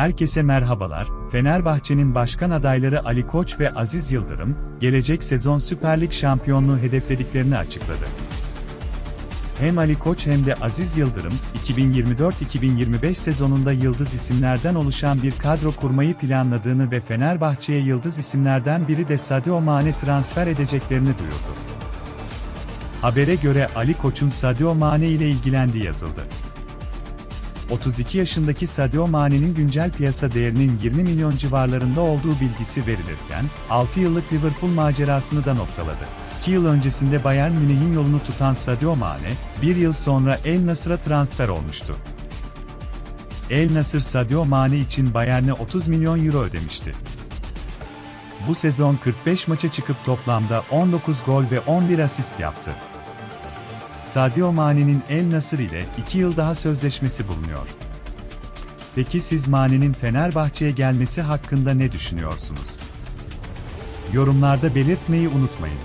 Herkese merhabalar. Fenerbahçe'nin başkan adayları Ali Koç ve Aziz Yıldırım, gelecek sezon Süper Lig şampiyonluğu hedeflediklerini açıkladı. Hem Ali Koç hem de Aziz Yıldırım, 2024-2025 sezonunda yıldız isimlerden oluşan bir kadro kurmayı planladığını ve Fenerbahçe'ye yıldız isimlerden biri de Sadio Mane transfer edeceklerini duyurdu. Habere göre Ali Koç'un Sadio Mane ile ilgilendiği yazıldı. 32 yaşındaki Sadio Mane'nin güncel piyasa değerinin 20 milyon civarlarında olduğu bilgisi verilirken, 6 yıllık Liverpool macerasını da noktaladı. 2 yıl öncesinde Bayern Münih'in yolunu tutan Sadio Mane, bir yıl sonra El Nasır'a transfer olmuştu. El Nasır Sadio Mane için Bayern'e 30 milyon euro ödemişti. Bu sezon 45 maça çıkıp toplamda 19 gol ve 11 asist yaptı. Sadio Mane'nin El Nasır ile 2 yıl daha sözleşmesi bulunuyor. Peki siz Mane'nin Fenerbahçe'ye gelmesi hakkında ne düşünüyorsunuz? Yorumlarda belirtmeyi unutmayın.